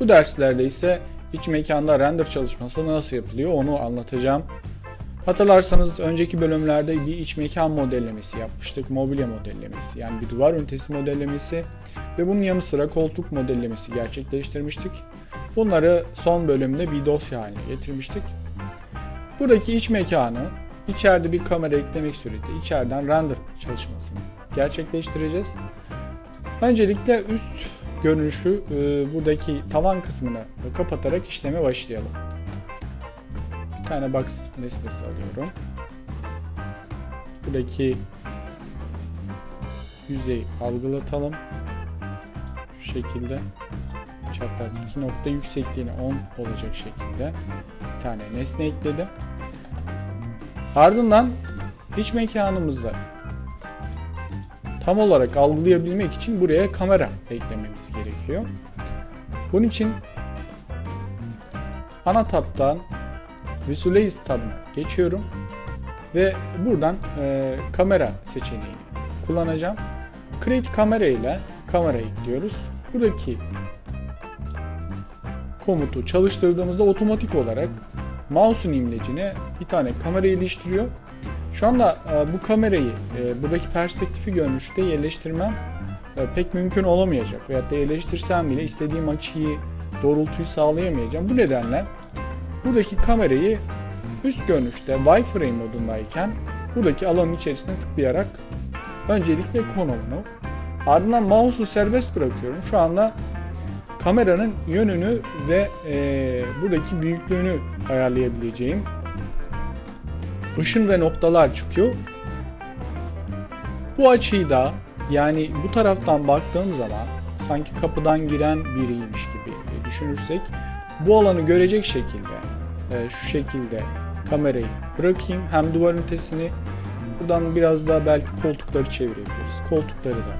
Bu derslerde ise iç mekanda render çalışması nasıl yapılıyor onu anlatacağım. Hatırlarsanız önceki bölümlerde bir iç mekan modellemesi yapmıştık. Mobilya modellemesi yani bir duvar ünitesi modellemesi ve bunun yanı sıra koltuk modellemesi gerçekleştirmiştik. Bunları son bölümde bir dosya haline getirmiştik. Buradaki iç mekanı içeride bir kamera eklemek suretiyle içeriden render çalışmasını gerçekleştireceğiz. Öncelikle üst görünüşü e, buradaki tavan kısmını kapatarak işleme başlayalım. Bir tane box nesnesi alıyorum. Buradaki yüzeyi algılatalım. Şu şekilde çapraz 2 nokta yüksekliğine 10 olacak şekilde bir tane nesne ekledim. Ardından iç mekanımızda tam olarak algılayabilmek için buraya kamera eklememiz gerekiyor. Bunun için ana tabdan Visualize tabına geçiyorum ve buradan e, kamera seçeneğini kullanacağım. Create kamera ile kamera ekliyoruz. Buradaki komutu çalıştırdığımızda otomatik olarak mouse'un imlecine bir tane kamera iliştiriyor. Şu anda e, bu kamerayı e, buradaki perspektifi görünüşte yerleştirmem e, pek mümkün olamayacak. Veyahut da yerleştirsem bile istediğim açıyı, doğrultuyu sağlayamayacağım. Bu nedenle buradaki kamerayı üst görünüşte wireframe modundayken buradaki alanın içerisine tıklayarak öncelikle konumunu ardından mouse'u serbest bırakıyorum. Şu anda kameranın yönünü ve e, buradaki büyüklüğünü ayarlayabileceğim ışın ve noktalar çıkıyor. Bu açıyı da yani bu taraftan baktığım zaman sanki kapıdan giren biriymiş gibi düşünürsek bu alanı görecek şekilde e, şu şekilde kamerayı bırakayım. Hem duvar ünitesini buradan biraz daha belki koltukları çevirebiliriz. Koltukları da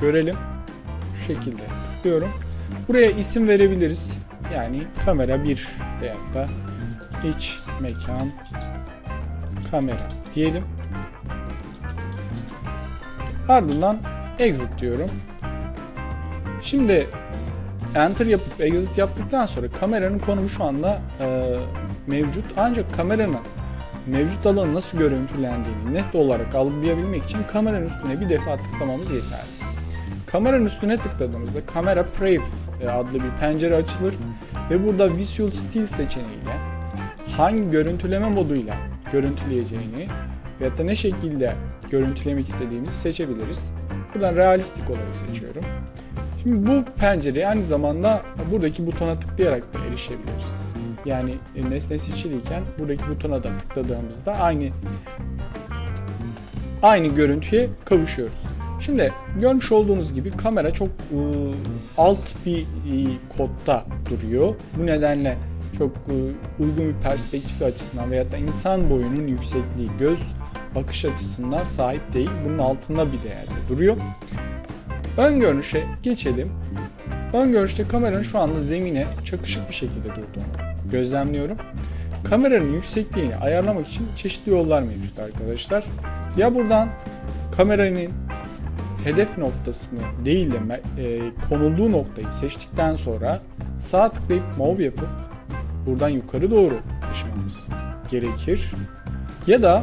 görelim. Şu şekilde tıklıyorum. Buraya isim verebiliriz. Yani kamera 1 veyahut da iç mekan kamera diyelim. Ardından exit diyorum. Şimdi enter yapıp exit yaptıktan sonra kameranın konumu şu anda e, mevcut. Ancak kameranın mevcut alanı nasıl görüntülendiğini net olarak algılayabilmek için kameranın üstüne bir defa tıklamamız yeterli. Kameranın üstüne tıkladığımızda kamera preview adlı bir pencere açılır ve burada Visual Still seçeneğiyle hangi görüntüleme moduyla görüntüleyeceğini veyahut da ne şekilde görüntülemek istediğimizi seçebiliriz. Buradan realistik olarak seçiyorum. Şimdi bu pencereye aynı zamanda buradaki butona tıklayarak da erişebiliriz. Yani nesne seçiliyken buradaki butona da tıkladığımızda aynı aynı görüntüye kavuşuyoruz. Şimdi görmüş olduğunuz gibi kamera çok e, alt bir e, kodda duruyor. Bu nedenle çok e, uygun bir perspektif açısından veyahut da insan boyunun yüksekliği göz bakış açısından sahip değil. Bunun altında bir değerde duruyor. Ön görünüşe geçelim. Ön görünüşte kameranın şu anda zemine çakışık bir şekilde durduğunu gözlemliyorum. Kameranın yüksekliğini ayarlamak için çeşitli yollar mevcut arkadaşlar. Ya buradan kameranın hedef noktasını değil de e, konulduğu noktayı seçtikten sonra sağ tıklayıp move yapıp buradan yukarı doğru taşımamız gerekir. Ya da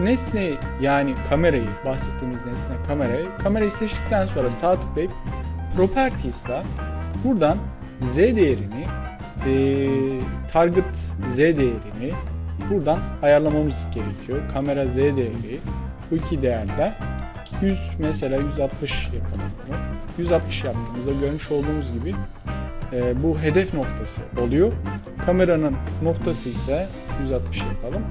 nesne yani kamerayı bahsettiğimiz nesne kamerayı kamerayı seçtikten sonra sağ tıklayıp Properties'ta buradan z değerini e, target z değerini buradan ayarlamamız gerekiyor. Kamera z değeri bu iki değerde 100 mesela 160 yapalım bunu. 160 yaptığımızda görmüş olduğumuz gibi e, bu hedef noktası oluyor. Kameranın noktası ise 160 yapalım.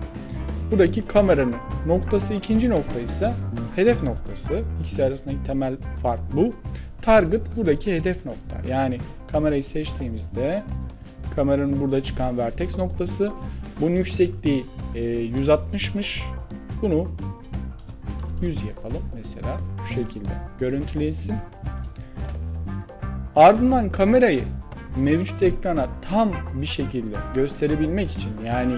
Buradaki kameranın noktası ikinci nokta ise hedef noktası. İkisi arasındaki temel fark bu. Target buradaki hedef nokta. Yani kamerayı seçtiğimizde kameranın burada çıkan vertex noktası. Bunun yüksekliği e, 160'mış. Bunu 100 yapalım mesela şu şekilde görüntülesin. Ardından kamerayı mevcut ekrana tam bir şekilde gösterebilmek için yani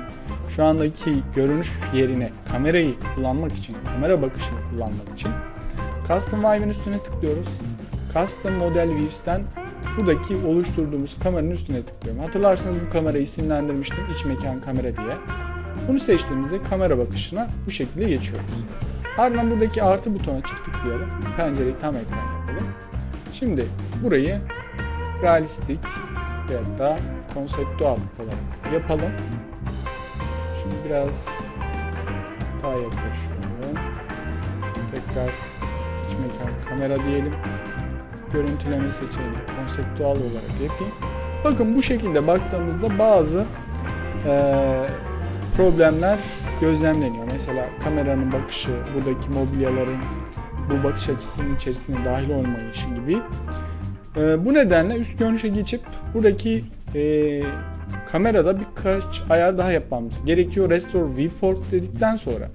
şu andaki görünüş yerine kamerayı kullanmak için, kamera bakışını kullanmak için Custom Vive'in üstüne tıklıyoruz. Custom Model Views'ten buradaki oluşturduğumuz kameranın üstüne tıklıyorum. Hatırlarsanız bu kamerayı isimlendirmiştim iç mekan kamera diye. Bunu seçtiğimizde kamera bakışına bu şekilde geçiyoruz. Ardından buradaki artı butona çift tıklayalım. Pencereyi tam ekran yapalım. Şimdi burayı realistik ya da konseptual olarak yapalım. Şimdi biraz daha yaklaşıyorum. Tekrar iç mekan kamera diyelim. Görüntüleme seçeneğini konseptual olarak yapayım. Bakın bu şekilde baktığımızda bazı eee, problemler gözlemleniyor. Mesela kameranın bakışı, buradaki mobilyaların bu bakış açısının içerisine dahil olmayışı gibi. Ee, bu nedenle üst görünüşe geçip buradaki e, kamerada birkaç ayar daha yapmamız gerekiyor. Restore Viewport dedikten sonra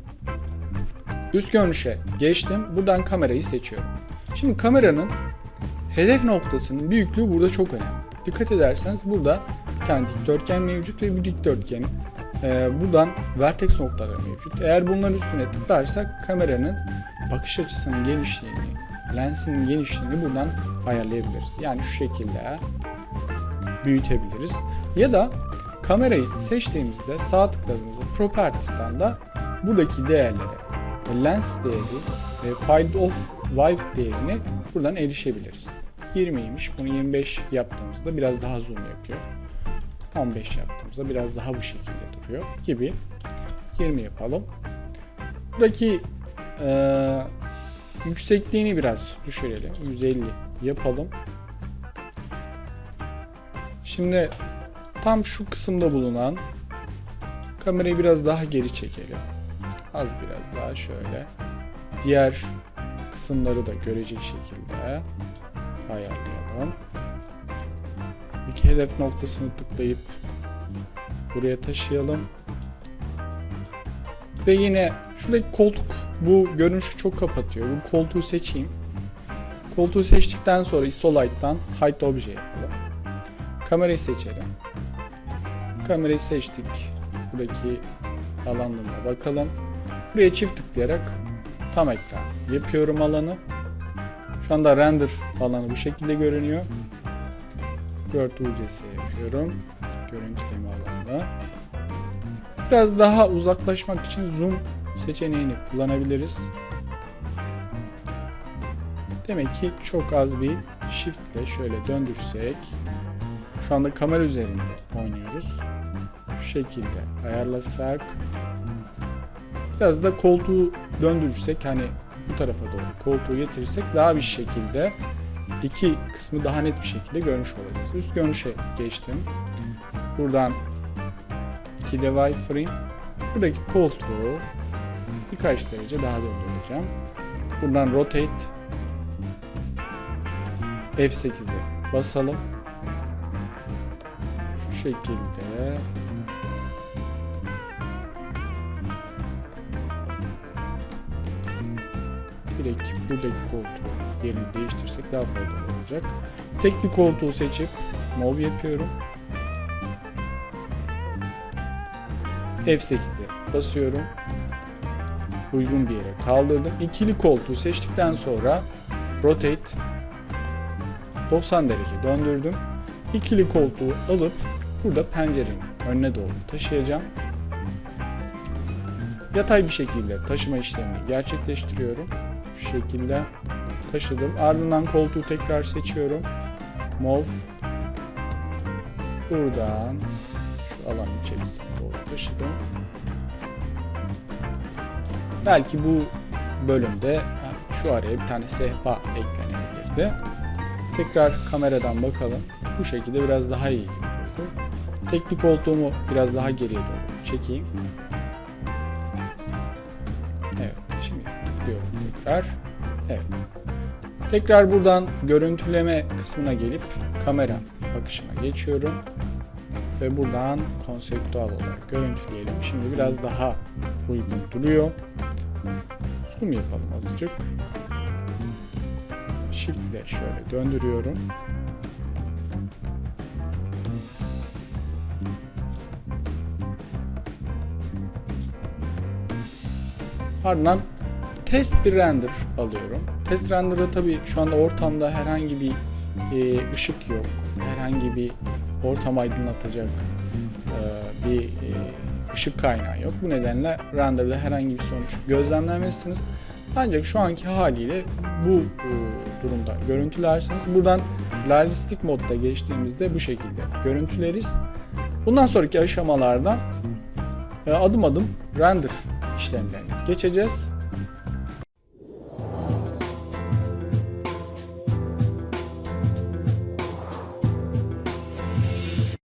üst görünüşe geçtim. Buradan kamerayı seçiyorum. Şimdi kameranın hedef noktasının büyüklüğü burada çok önemli. Dikkat ederseniz burada bir tane dikdörtgen mevcut ve bir dikdörtgen. Ee, buradan vertex noktaları mevcut. Eğer bunların üstüne tıklarsak kameranın bakış açısının genişliğini, lensinin genişliğini buradan ayarlayabiliriz. Yani şu şekilde büyütebiliriz. Ya da kamerayı seçtiğimizde sağ tıkladığımızda Properties'tan da buradaki değerlere e, lens değeri field of wide değerini buradan erişebiliriz. 20'ymiş. Bunu 25 yaptığımızda biraz daha zoom yapıyor. 15 yaptığımızda biraz daha bu şekilde duruyor gibi. 20 yapalım. Buradaki eee yüksekliğini biraz düşürelim. 150 yapalım. Şimdi tam şu kısımda bulunan kamerayı biraz daha geri çekelim. Az biraz daha şöyle. Diğer kısımları da görecek şekilde ayarlayalım. İki hedef noktasını tıklayıp buraya taşıyalım. Ve yine şuradaki koltuk bu görünüşü çok kapatıyor. Bu koltuğu seçeyim. Koltuğu seçtikten sonra ISOLIGHT'tan Hide Obje yapalım. Kamerayı seçelim. Kamerayı seçtik. Buradaki alanlarına bakalım. Buraya çift tıklayarak tam ekran yapıyorum alanı. Şu anda render alanı bu şekilde görünüyor. Word UCS yapıyorum. Görüntüleme alanı. Biraz daha uzaklaşmak için zoom seçeneğini kullanabiliriz. Demek ki çok az bir shift ile şöyle döndürsek şu anda kamera üzerinde oynuyoruz. Şu şekilde ayarlasak biraz da koltuğu döndürürsek hani bu tarafa doğru koltuğu getirirsek daha bir şekilde iki kısmı daha net bir şekilde görmüş olacağız. Üst görünüşe geçtim. Buradan 2 de wireframe. Buradaki koltuğu birkaç derece daha döndüreceğim. Buradan rotate F8'e basalım. Şu şekilde direkt buradaki koltuğu yerini değiştirsek daha faydalı olacak. Tek bir koltuğu seçip move yapıyorum. F8'e basıyorum. Uygun bir yere kaldırdım. İkili koltuğu seçtikten sonra rotate 90 derece döndürdüm. İkili koltuğu alıp burada pencerenin önüne doğru taşıyacağım. Yatay bir şekilde taşıma işlemini gerçekleştiriyorum. Şu şekilde taşıdım. Ardından koltuğu tekrar seçiyorum. Move. Buradan şu alan içerisine doğru taşıdım. Belki bu bölümde şu araya bir tane sehpa eklenebilirdi. Tekrar kameradan bakalım. Bu şekilde biraz daha iyi durdu. Tek bir koltuğumu biraz daha geriye doğru çekeyim. Evet, şimdi tıklıyorum tekrar. Evet. Tekrar buradan görüntüleme kısmına gelip kamera bakışına geçiyorum. Ve buradan konseptual olarak görüntüleyelim. Şimdi biraz daha uygun duruyor. Zoom yapalım azıcık. Shift ile şöyle döndürüyorum. Ardından test bir render alıyorum. Test render'da tabii şu anda ortamda herhangi bir e, ışık yok. Herhangi bir ortam aydınlatacak e, bir e, ışık kaynağı yok. Bu nedenle renderda herhangi bir sonuç gözlemlemezsiniz. Ancak şu anki haliyle bu e, durumda görüntülersiniz. Buradan realistik modda geçtiğimizde bu şekilde görüntüleriz. Bundan sonraki aşamalarda e, adım adım render işlemlerine geçeceğiz.